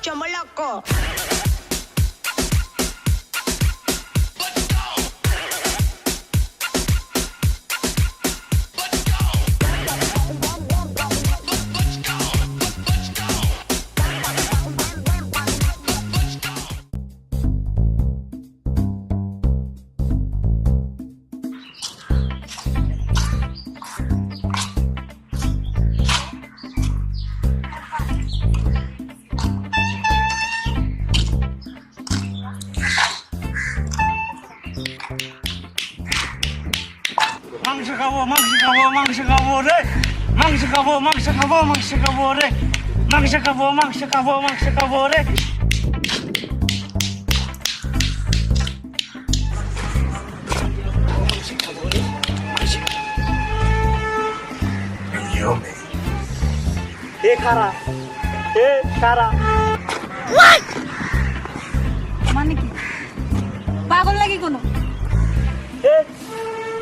chomo loco. মাংস খাব মাংস খাব মাংস খাব রে। মাংস খাব মাংস খাব মাংস খাব রে। মাংস খাব মাংস খাব মাংস খাব রে। এ খারা এ খারা। মানে কি? পাগল নাকি কোনো?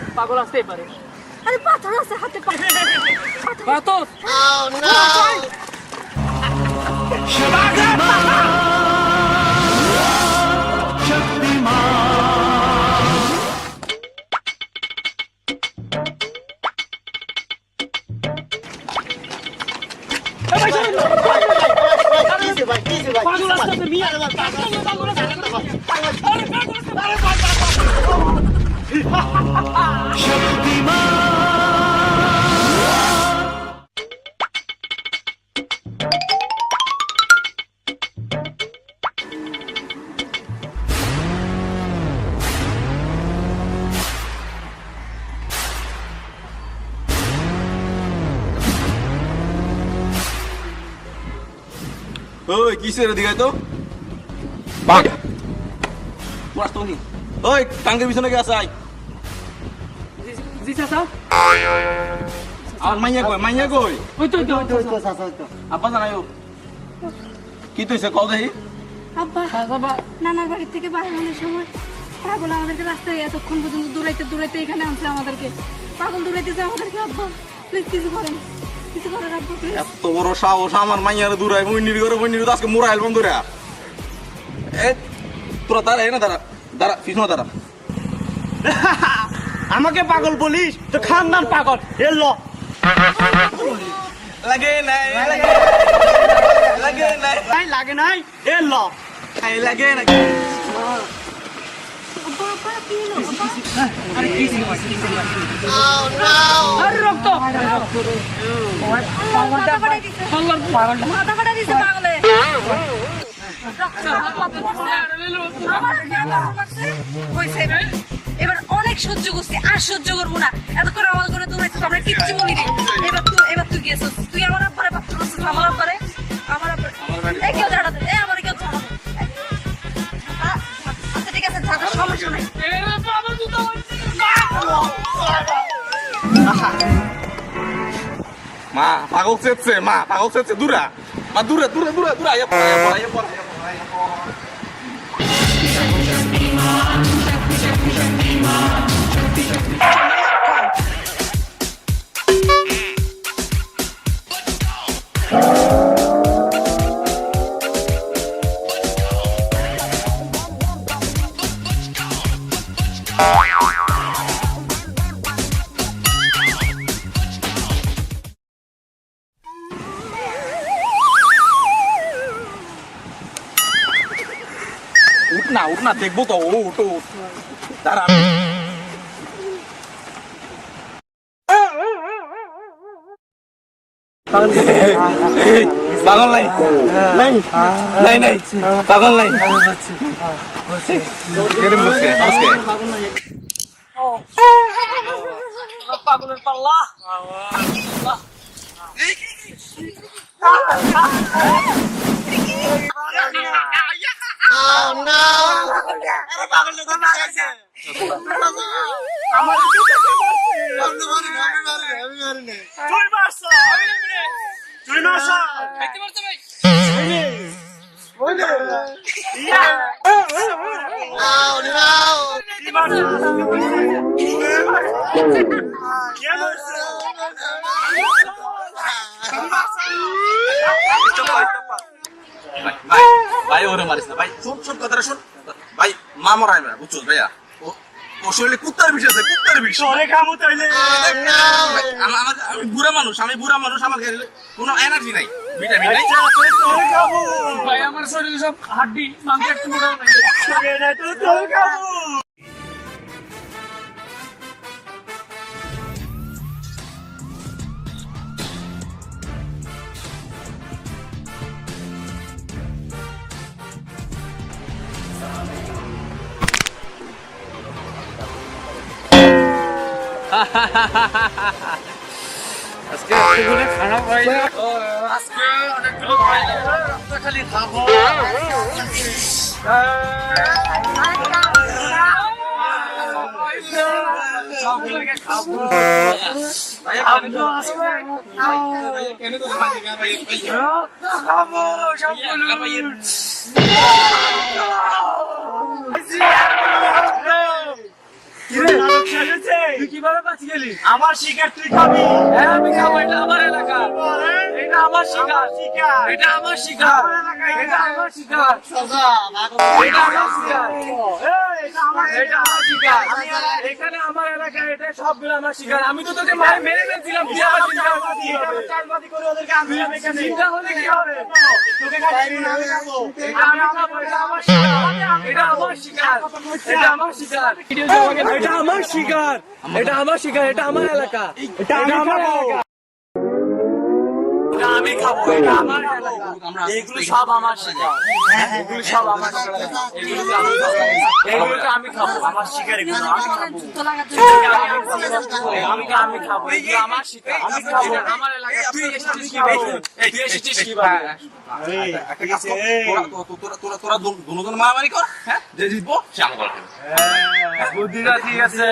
হ্যাঁ পাগল পাগল আসতেই পারে আরে পাথর আছে হাতে পাথর পাতস পাগল আসতেছে মিয়া ওই কিসের দিকে তো পড়াস তো ওই টাঙ্গের পিছনে কে আসাই জি চাচা। আর মাইয়া কই? মাইয়া কই? ওই তো ওই তো ওই তো আব্বা জানাইও কি তুইছে কল দেখি? আব্বা নানার বাড়ি থেকে বাইরে হওয়ার সময় পাগল আমাদেরকে রাস্তায় এতক্ষণ পর্যন্ত দূরাইতে দূরাইতে এখানে আনছে আমাদেরকে। পাগল দূরাইতেছে আমাদেরকে আব্বা। প্লিজ কিছু করেন। কিছু করেন আব্বা প্লিজ এত বড় সাহস আমার মাইয়ারে দূরাই মইনির করে মইনির তো আজকে মোরাইল বন্ধুরা এ তোরা দাঁড়া এনে দাঁড়া দাঁড়া পিছনে দাঁড়া। আমাকে পাগল বলিস? তো খানদান পাগল। এল লাগে নাই লাগে নাই। লাগে নাই এল লাগে দিছে। পাগলে। এবার অনেক সহ্য করছি আর সহ্য করব না এত আমার করে তুমি আমরা কিচ্ছু এবার তুই এবার তুই তুই আমার আমার আছে ঝাড়া সমস্যা নাই পড়া। আইয়া না উঠ না দেখব তো উঠো উঠ দাঁড়া। পাগল নাই? নাই? নাই নাই। পাগল নাই? পাগলের পাল্লা। তুই মারছ ভাই ওরে মারিস না ভাই। শুন শুন কথাটা শুন। ভাই মা মরাই না বুঝছ ভাইয়া? শরীরে কুত্তার বিষ আছে কুত্তার বিষ। সরে কামু তাইলে। আমার- আমি বুড়া মানুষ আমি বুড়া মানুষ আমার গায়ে কোনো এনার্জি নাই। ভিটামিন নাই। সরে কামু ভাই আমার শরীরে সব হাড্ডি মাংস একটু মোটাও নাই সরে তো তোর কামু আজকে এতগুলো খারাপ হয় না। আজকে অনেকগুলো খাই খালি খাব খাব খাব। সবগুলো তুই কীভাবে বাঁচি গেলি? আমার শিকার তুই খাবি। হ্যাঁ আমি খাব এটা আমার এলাকা। এটা আমার শিকার শিকার এটা আমার শিকার এটা আমার শিকার এটা আমার শিকার এটা আমার শিকার এখানে আমার এলাকা এটা সবগুলো আমার শিকার আমি তো তোকে মারে মেরে ফেলছিলাম তুই আমার শিকার চালবাজি করে ওদেরকে আমি এখানে চিন্তা হলে কি হবে তোকে খাচ্ছি না আমি খাব এটা আমার শিকার এটা আমার শিকার এটা আমার শিকার এটা আমার শিকার এটা আমার শিকার এটা আমার এলাকা আমি খাব এটা আমার এগুলো সব আমার শিকার এগুলো সব আমার এগুলো আমি খাব এগুলোকে আমি খাব আমার শিকার এগুলো আমি খাব আমি আমি খাব এগুলো আমার শিকার আমি খাব আমার এলাকা তুই এসেছিস কি ভাবে তুই এসেছিস কি কর, তোরা- তো- তো- তোরা- দুজন মারামারি কর, হ্যাঁ? যে জিতবো, সে আমার বুদ্ধিটা ঠিক আছে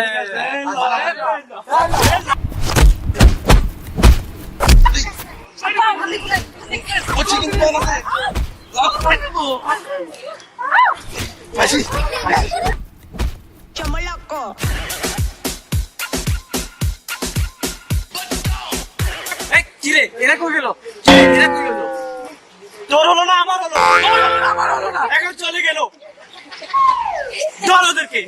কিরে এরা কই গেল তোর হলো না আমার হলো আমার হলো না চলে গেল। চল ওদেরকে।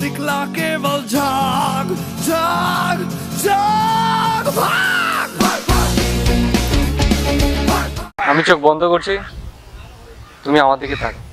Nikla Keval Jag, Jag, Jag, ভাগ। আমি চোখ বন্ধ করছি। তুমি আমার দিকে থাকো।